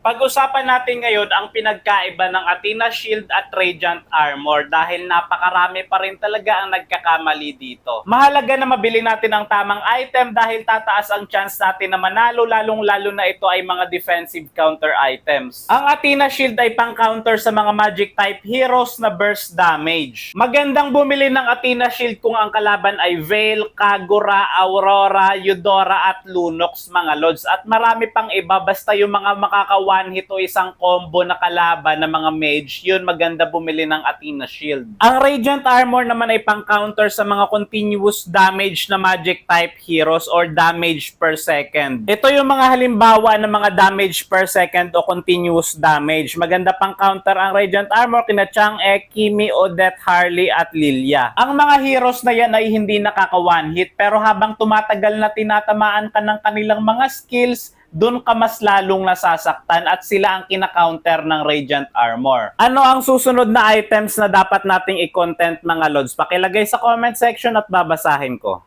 Pag-usapan natin ngayon ang pinagkaiba ng Athena Shield at Radiant Armor dahil napakarami pa rin talaga ang nagkakamali dito. Mahalaga na mabili natin ang tamang item dahil tataas ang chance natin na manalo lalong-lalo na ito ay mga defensive counter items. Ang Athena Shield ay pang-counter sa mga magic type heroes na burst damage. Magandang bumili ng Athena Shield kung ang kalaban ay Veil, Kagura, Aurora, Eudora at Lunox mga lods at marami pang iba basta yung mga makaka one hit o isang combo na kalaban ng mga mage, yun maganda bumili ng Athena Shield. Ang Radiant Armor naman ay pang-counter sa mga continuous damage na magic type heroes or damage per second. Ito yung mga halimbawa ng mga damage per second o continuous damage. Maganda pang-counter ang Radiant Armor kina Chang'e, Kimi, Odette, Harley at Lilia. Ang mga heroes na yan ay hindi nakaka one hit pero habang tumatagal na tinatamaan ka ng kanilang mga skills, doon ka mas lalong nasasaktan at sila ang kina-counter ng Radiant Armor. Ano ang susunod na items na dapat nating i-content mga lods? Pakilagay sa comment section at babasahin ko.